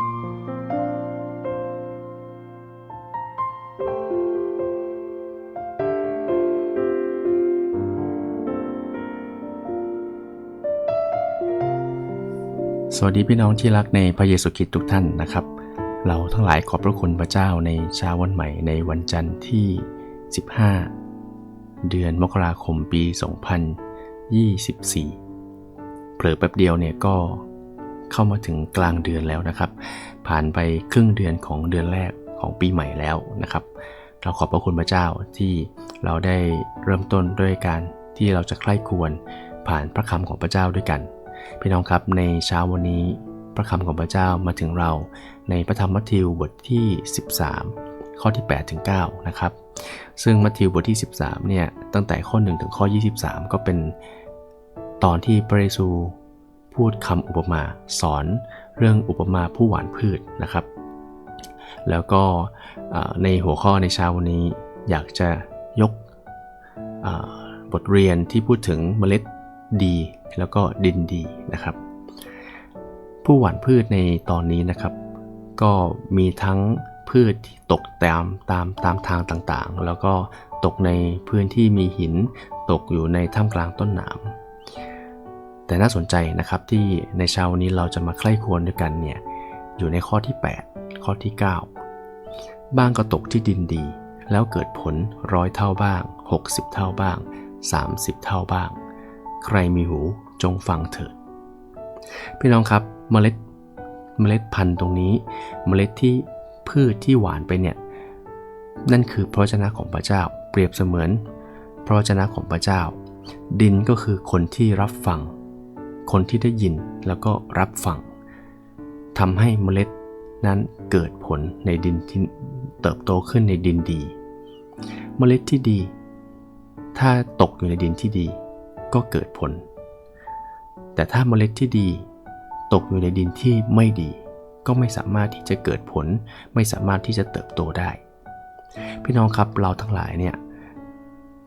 สวัสดีพี่น้องที่รักในพระเยซูคริสต์ทุกท่านนะครับ เราทั้งหลายขอบพระคุณพระเจ้าในเช้าวันใหม่ในวันจันทร์ที่ 15 เดือนมกราคมปี 2024 เผลอแป๊บเดียวเนี่ยก็ เข้ามาถึงกลางเดือนแล้วนะครับ ผ่านไปครึ่งเดือนของเดือนแรกของปีใหม่แล้วนะครับ เราขอบพระคุณพระเจ้าที่เราได้เริ่มต้นด้วยการที่เราจะใคร่ควรผ่านพระคำของพระเจ้าด้วยกัน พี่น้องครับในเช้าวันนี้พระคำของพระเจ้ามาถึงเราในพระธรรมมัทธิวบทที่ 13 ข้อที่8ถึง9นะครับซึ่งมัทธิวบทที่ 13เนี่ยตั้งแต่ข้อ 1 ถึงข้อ 23 ก็เป็นตอนที่พระเยซู พูดคำอุปมาสอนเรื่องอุปมาผู้หวานพืชนะครับ แล้วก็ในหัวข้อในเช้าวันนี้อยากจะยกบทเรียนที่พูดถึงเมล็ดดี แล้วก็ดินดีนะครับ ผู้หวานพืชในตอนนี้นะครับ ก็มีทั้งพืชที่ตกตามตามตามทางต่างๆ แล้วก็ตกในพื้นที่มีหินตกอยู่ในท่ามกลางต้นหนาม แต่น่าสนใจนะครับที่ในเช้าวันนี้เราจะมาใคร่ควรด้วยกันเนี่ยอยู่ในข้อที่ 8 ข้อที่ 9 บ้างก็ตกที่ดินดี แล้วเกิดผลร้อยเท่าบ้าง 60 เท่าบ้าง 30 เท่าบ้าง ใครมีหูจงฟังเถิดพี่น้องครับเมล็ดเมล็ดพันธุ์ตรงนี้ เมล็ดที่พืชที่หวานไปเนี่ยนั่นคือพระวจนะของพระเจ้า เปรียบเสมือนพระวจนะของพระเจ้า ดินก็คือคนที่รับฟัง คนที่ได้ยินแล้วก็รับฟังทำให้เมล็ดนั้นเกิดผลในดินที่เติบโตขึ้นในดินดี เมล็ดที่ดี ถ้าตกอยู่ในดินที่ดี ก็เกิดผล แต่ถ้าเมล็ดที่ดี ตกอยู่ในดินที่ไม่ดี ก็ไม่สามารถที่จะเกิดผล ไม่สามารถที่จะเติบโตได้ พี่น้องครับเราทั้งหลายเนี่ย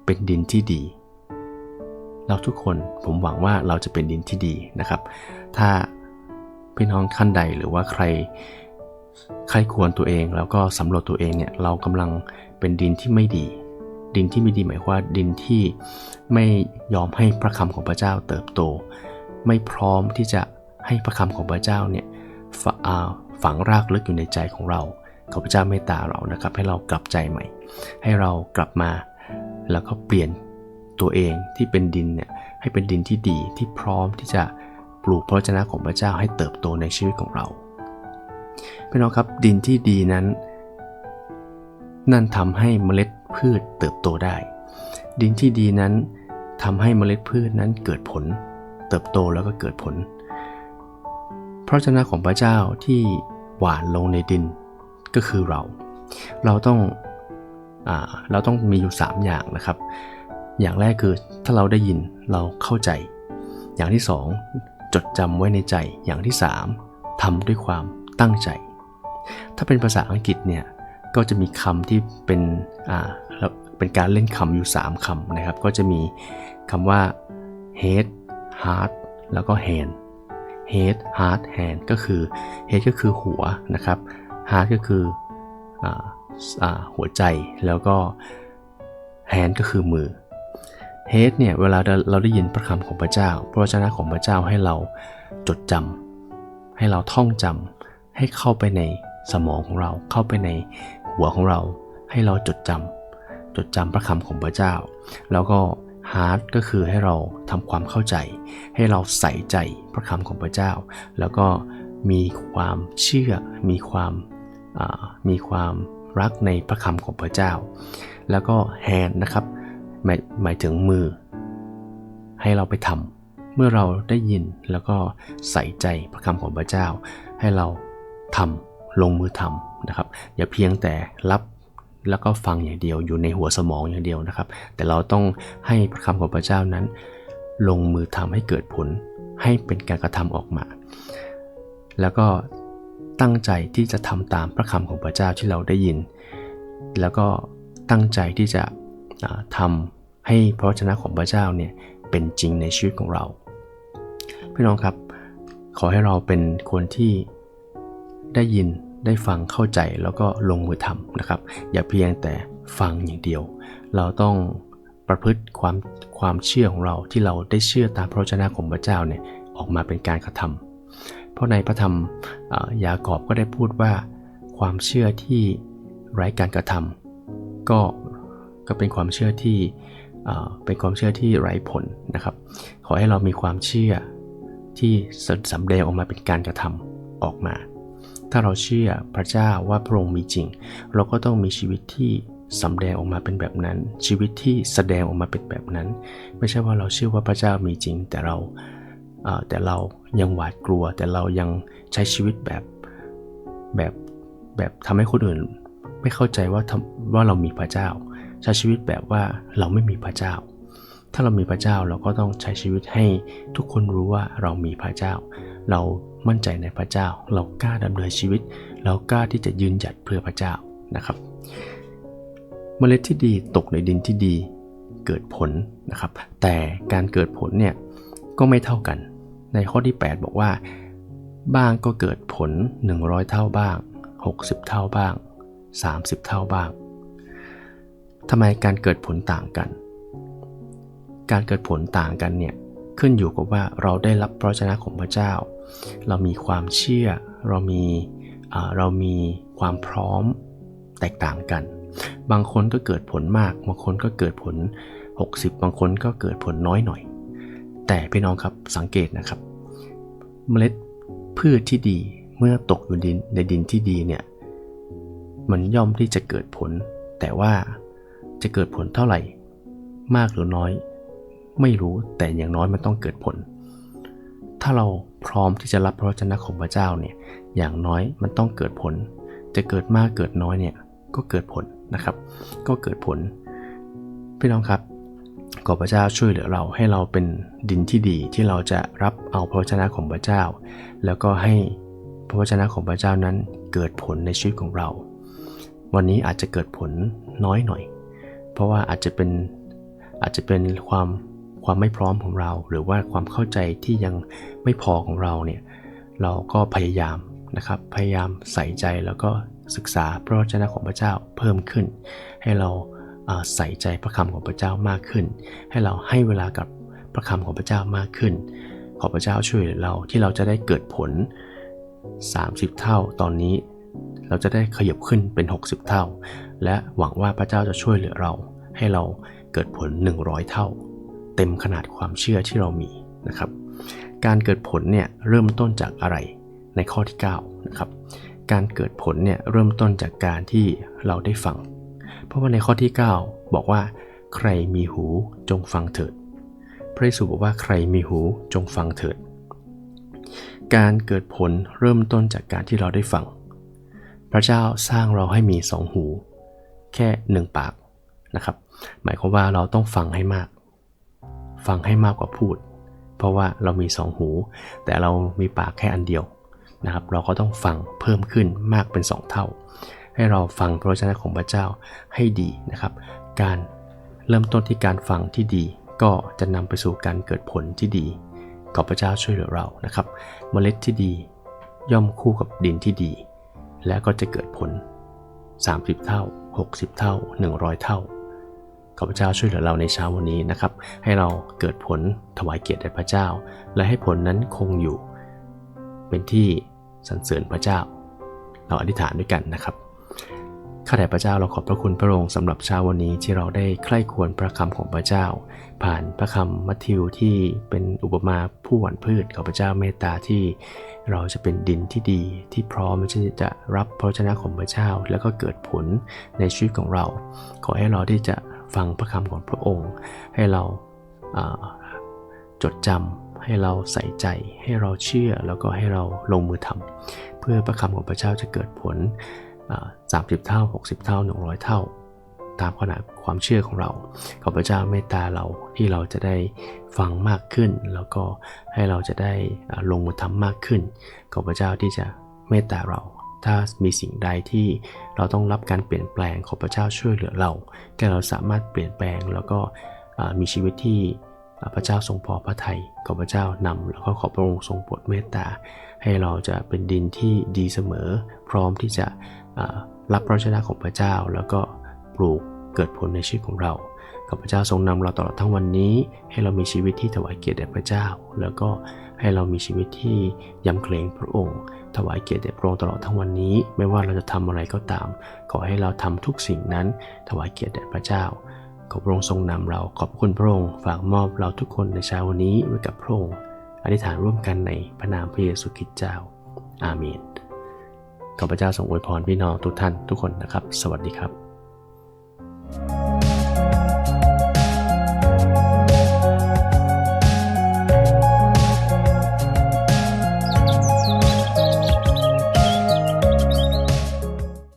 เป็นดินที่ดี เราทุกคนผมหวังว่าเราจะเป็นดินที่ดีนะครับ ถ้าพี่น้องท่านใดหรือว่าใครใครควรตัวเองแล้วก็สำรวจตัวเองเนี่ยเรากำลังเป็นดินที่ไม่ดี ดินที่ไม่ดีหมายความว่าดินที่ไม่ยอมให้พระคำของพระเจ้าเติบโต ไม่พร้อมที่จะให้พระคำของพระเจ้าเนี่ยฝ่าฝังรากลึกอยู่ในใจของเราขอพระเจ้าเมตตาเรานะครับ ให้เรากลับใจใหม่ ให้เรากลับมาแล้วก็เปลี่ยน ตัวเองที่เป็นดินเนี่ยให้เป็นดินที่ดีที่พร้อมที่จะปลูกพระวจนะของพระเจ้าให้เติบโตในชีวิตของเราพี่น้องครับดินที่ดีนั้น นั่นทำให้เมล็ดพืชเติบโตได้ ดินที่ดีนั้นทำให้เมล็ดพืชนั้นเกิดผล เติบโตแล้วก็เกิดผล พระวจนะของพระเจ้าที่หวานลงในดินก็คือเรา เราต้องอเราต้องมีอยู่ 3 อย่างนะครับ อย่างแรกคือถ้าเราได้ยินเราเข้าใจ อย่างที่ 2 จดจำไว้ในใจ อย่างที่ 3ทำด้วยความตั้งใจ ถ้าเป็นภาษาอังกฤษเนี่ยก็จะมีคำที่เป็นอ่าเป็นการเล่นคำอยู่ 3คำนะครับ ก็จะมีคำว่า head heart แล้วก็ hand head heart hand ก็คือ head ก็คือหัวนะครับ heart ก็คือออหัวใจแล้วก็ hand ก็คือมือ head เนี่ยเวลาเราได้ยินพระคำของพระเจ้า พระวจนะของพระเจ้าให้เราจดจำให้เราท่องจำให้เข้าไปในสมองของเรา เข้าไปในหัวของเรา ให้เราจดจำจดจำพระคำของพระเจ้า แล้วก็ heart ก็คือให้เราทำความเข้าใจ ให้เราใส่ใจพระคำของพระเจ้า แล้วก็มีความเชื่อ มีความมีความรักในพระคำของพระเจ้า แล้วก็ hand นะครับ หมายหมายถึงมือ ให้เราไปทำเมื่อเราได้ยินแล้วก็ใส่ใจพระคำของพระเจ้า ให้เราทำลงมือทำนะครับ อย่าเพียงแต่รับแล้วก็ฟังอย่างเดียวอยู่ในหัวสมองอย่างเดียวนะครับ แต่เราต้องให้พระคำของพระเจ้านั้น ลงมือทำให้เกิดผล ให้เป็นการกระทำออกมา แล้วก็ตั้งใจที่จะทำตามพระคำของพระเจ้าที่เราได้ยิน แล้วก็ตั้งใจที่จะ ทำให้พระวจนะของพระเจ้าเนี่ยเป็นจริงในชีวิตของเรา พี่น้องครับ ขอให้เราเป็นคนที่ได้ยินได้ฟังเข้าใจแล้วก็ลงมือทำนะครับ อย่าเพียงแต่ฟังอย่างเดียว เราต้องประพฤติความความเชื่อของเราที่เราได้เชื่อตามพระวจนะของพระเจ้าเนี่ยออกมาเป็นการกระทำเพราะในพระธรรมยากอบก็ได้พูดว่า ความเชื่อที่ไร้การกระทำก็ ก็เป็นความเชื่อที่เป็นความเชื่อที่ไร้ผลนะครับ ขอให้เรามีความเชื่อที่สำแดงออกมาเป็นการกระทำออกมา ถ้าเราเชื่อพระเจ้าว่าพระองค์มีจริง เราก็ต้องมีชีวิตที่สำแดงออกมาเป็นแบบนั้น ชีวิตที่แสดงออกมาเป็นแบบนั้น ไม่ใช่ว่าเราเชื่อว่าพระเจ้ามีจริง แต่เราแต่เรายังหวาดกลัว แต่เรายังใช้ชีวิตแบบแบบแบบทำให้คนอื่น ไม่เข้าใจว่าว่าเรามีพระเจ้า ใช้ชีวิตแบบว่าเราไม่มีพระเจ้า ถ้าเรามีพระเจ้าเราก็ต้องใช้ชีวิตให้ทุกคนรู้ว่าเรามีพระเจ้า เรามั่นใจในพระเจ้า เรากล้าดำเนินชีวิต เรากล้าที่จะยืนหยัดเพื่อพระเจ้านะครับ เมล็ดที่ดีตกในดินที่ดีเกิดผลนะครับ แต่การเกิดผลเนี่ยก็ไม่เท่ากัน ในข้อที่ 8 บอกว่าบ้างก็เกิดผล 100 เท่าบ้าง 60 เท่าบ้าง 30 เท่าบ้าง ทำไมการเกิดผลต่างกัน การเกิดผลต่างกันเนี่ยขึ้นอยู่กับว่าเราได้รับพระวจนะของพระเจ้า เรามีความเชื่อ เรามีเรามีความพร้อมแตกต่างกัน บางคนก็เกิดผลมาก บางคนก็เกิดผล 60 บางคนก็เกิดผลน้อยหน่อย แต่พี่น้องครับสังเกตนะครับ เมล็ดพืชที่ดีเมื่อตกอยู่ดินในดินที่ดีเนี่ยมันย่อมที่จะเกิดผล แต่ว่า จะเกิดผลเท่าไหร่ มากหรือน้อย ไม่รู้แต่อย่างน้อยมันต้องเกิดผล ถ้าเราพร้อมที่จะรับพระวจนะของพระเจ้าเนี่ยอย่างน้อยมันต้องเกิดผล จะเกิดมากเกิดน้อยเนี่ยก็เกิดผลนะครับ ก็เกิดผล พี่น้องครับขอพระเจ้าช่วยเหลือเราให้เราเป็นดินที่ดีที่เราจะรับเอาพระวจนะของพระเจ้า แล้วก็ให้พระวจนะของพระเจ้านั้นเกิดผลในชีวิตของเรา วันนี้อาจจะเกิดผลน้อยหน่อย เพราะว่าอาจจะเป็นอาจจะเป็นความความไม่พร้อมของเรา หรือว่าความเข้าใจที่ยังไม่พอของเราเนี่ยเราก็พยายามนะครับพยายามใส่ใจแล้วก็ศึกษาพระวจนะของพระเจ้าเพิ่มขึ้น ให้เราใส่ใจพระคำของพระเจ้ามากขึ้น ให้เราให้เวลากับพระคำของพระเจ้ามากขึ้น ขอพระเจ้าช่วยเราที่เราจะได้เกิดผล 30 เท่าตอนนี้ เราจะได้ขยับขึ้นเป็น 60 เท่า และหวังว่าพระเจ้าจะช่วยเหลือเรา ให้เราเกิดผล 100 เท่า เต็มขนาดความเชื่อที่เรามีนะครับ การเกิดผลเนี่ยเริ่มต้นจากอะไรในข้อที่9นะครับการเกิดผลเนี่ยเริ่มต้นจากการที่เราได้ฟัง เพราะว่าในข้อที่ 9 บอกว่า ใครมีหูจงฟังเถิด พระเยซูบอกว่าใครมีหูจงฟังเถิด การเกิดผลเริ่มต้นจากการที่เราได้ฟัง พระเจ้าสร้างเราให้มีสองหู แค่หนึ่งปากนะครับ หมายความว่าเราต้องฟังให้มาก ฟังให้มากกว่าพูด เพราะว่าเรามีสองหู แต่เรามีปากแค่อันเดียวนะครับ เราก็ต้องฟังเพิ่มขึ้นมากเป็นสองเท่า ให้เราฟังพระวจนะของพระเจ้าให้ดีนะครับ การเริ่มต้นที่การฟังที่ดีก็จะนำไปสู่การเกิดผลที่ดี ขอพระเจ้าช่วยเหลือเรานะครับ เมล็ดที่ดีย่อมคู่กับดินที่ดี และก็จะเกิดผล 30 เท่า 60 เท่า 100 เท่าขอพระเจ้าช่วยเหลือเราในเช้าวันนี้นะครับ ให้เราเกิดผลถวายเกียรติแด่พระเจ้า และให้ผลนั้นคงอยู่ เป็นที่สรรเสริญพระเจ้า เราอธิษฐานด้วยกันนะครับ ข้าแต่พระเจ้าเราขอบพระคุณพระองค์สำหรับเช้าวันนี้ที่เราได้ใคร่ควรพระคำของพระเจ้า ผ่านพระคำมัทธิวที่เป็นอุปมาผู้หว่านพืชขอพระเจ้าเมตตาที่เราจะเป็นดินที่ดีที่พร้อมที่จะรับพระวจนะของพระเจ้า แล้วก็เกิดผลในชีวิตของเรา ขอให้เราที่จะฟังพระคำของพระองค์ ให้เราาจดจำให้เราใส่ใจ ให้เราเชื่อแล้วก็ให้เราลงมือทำเพื่อพระคำของพระเจ้าจะเกิดผล สามสิบเท่า 60 เท่า 100 เท่า ตามขนาดความเชื่อของเรา ขอพระเจ้าเมตตาเราที่เราจะได้ฟังมากขึ้น แล้วก็ให้เราจะได้ลงมือทำมากขึ้น ขอพระเจ้าที่จะเมตตาเรา ถ้ามีสิ่งใดที่เราต้องรับการเปลี่ยนแปลง ขอพระเจ้าช่วยเหลือเราแก่เราสามารถเปลี่ยนแปลงแล้วก็มีชีวิตที่พระเจ้าทรงพอพระทัยขอพระเจ้านำแล้วก็ขอพระองค์ทรงโปรดเมตตา ให้เราจะเป็นดินที่ดีเสมอ พร้อมที่จะ รับพระชนะของพระเจ้า แล้วก็ปลูกเกิดผลในชีวิตของเราขอพระเจ้าทรงนำเราตลอดทั้งวันนี้ ให้เรามีชีวิตที่ถวายเกียรติแด่พระเจ้า แล้วก็ให้เรามีชีวิตที่ยำเกรงพระองค์ ถวายเกียรติแด่พระองค์ตลอดทั้งวันนี้ ไม่ว่าเราจะทำอะไรก็ตาม ขอให้เราทำทุกสิ่งนั้น ถวายเกียรติแด่พระเจ้า ขอพระองค์ทรงนำเราขอบคุณพระองค์ฝากมอบเราทุกคนในเช้าวันนี้ไว้กับพระองค์อธิษฐานร่วมกันในพระนามพระเยซูคริสต์เจ้า อาเมน ขอพระเจ้าทรงอวยพรพี่น้องทุกท่านทุกคนนะครับ สวัสดีครับ